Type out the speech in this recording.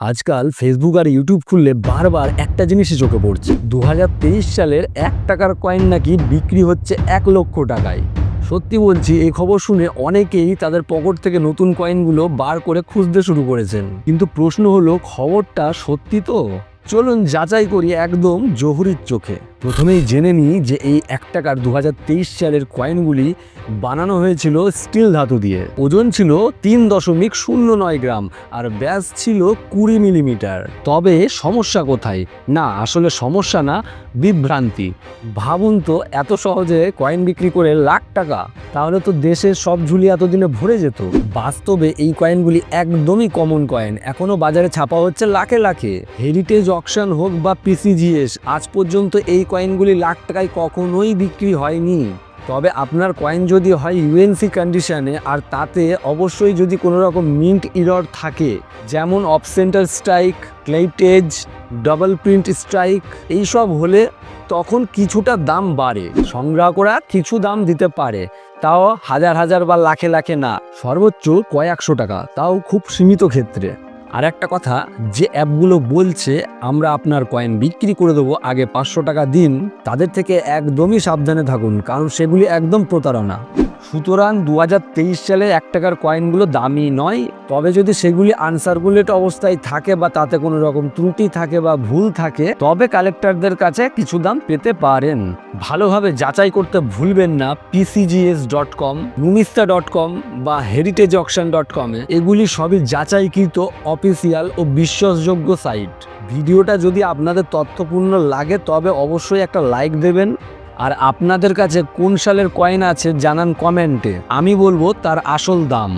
আজকাল ফেসবুক আর ইউটিউব খুললে বারবার একটা জিনিসই চোখে পড়ছে। দু হাজার তেইশ সালের এক টাকার কয়েন নাকি বিক্রি হচ্ছে এক লক্ষ টাকায়। সত্যি বলছি এই খবর শুনে অনেকেই তাদের পকেট থেকে নতুন কয়েনগুলো বার করে খুঁজতে শুরু করেছেন। কিন্তু প্রশ্ন হলো, খবরটা সত্যি তো? চলুন যাচাই করি একদম জহুরির চোখে। প্রথমেই জেনে নিই যে এই এক টাকার দু হাজার তেইশ সালের কয়েনগুলি বানানো হয়েছিল স্টিল ধাতু দিয়ে। ওজন ছিল তিন দশমিক শূন্য নয় গ্রাম আর ব্যাস ছিল কুড়ি মিলিমিটার। তবে সমস্যা কোথায়? না, আসলে সমস্যা না, বিভ্রান্তি। ভাবুন তো, এত সহজে কয়েন বিক্রি করে লাখ টাকা? তাহলে তো দেশের সব ঝুলি এতদিনে ভরে যেত। বাস্তবে এই কয়েনগুলি একদমই কমন কয়েন এখনও বাজারে ছাপা হচ্ছে লাখে লাখে। হেরিটেজ অকশন হোক বা পিসিজিএস আজ পর্যন্ত এই কয়েনগুলি লাখ টাকায় কখনোই বিক্রি হয়নি। তবে আপনার কয়েন যদি হয় ইউএনসি কন্ডিশনে আর তাতে অবশ্যই যদি কোনো রকম মিন্ট ইরর থাকে, যেমন অফ সেন্টার স্ট্রাইক ক্লেটেজ ডাবল প্রিন্ট স্ট্রাইক এইসব হলে তখন কিছুটা দাম বাড়ে। সংগ্রহ করা কিছু দাম দিতে পারে, তাও হাজার হাজার বা লাখে লাখে না। সর্বোচ্চ কয়েকশো টাকা, তাও খুব সীমিত ক্ষেত্রে। আর একটা কথা, যে অ্যাপগুলো বলছে, আমরা আপনার কয়েন বিক্রি করে দেবো আগে পাঁচশো টাকা দিন, তাদের থেকে একদমই সাবধানে থাকুন, কারণ সেগুলি একদম প্রতারণা। সুতরাং দু হাজার তেইশ সালে এক টাকার কয়েনগুলো দামি নয়, তবে যদি সেগুলি আনসারগুলেট অবস্থায় থাকে বা তাতে কোনো রকম ত্রুটি থাকে বা ভুল থাকে, তবে কালেক্টরদের কাছে কিছু দাম পেতে পারেন। ভালোভাবে যাচাই করতে ভুলবেন না পিসিজিএস ডট কম নুমিস্তা ডট কম বা হেরিটেজ অকশন ডট কমে এগুলি সবই যাচাইকৃত অফিসিয়াল ও বিশ্বাসযোগ্য সাইট ভিডিওটা যদি আপনাদের তথ্যপূর্ণ লাগে, তবে অবশ্যই একটা লাইক দেবেন। আর আপনাদের কাছে কোন সালের কয়েন আছে জানান কমেন্টে। আমি বলব তার আসল দাম।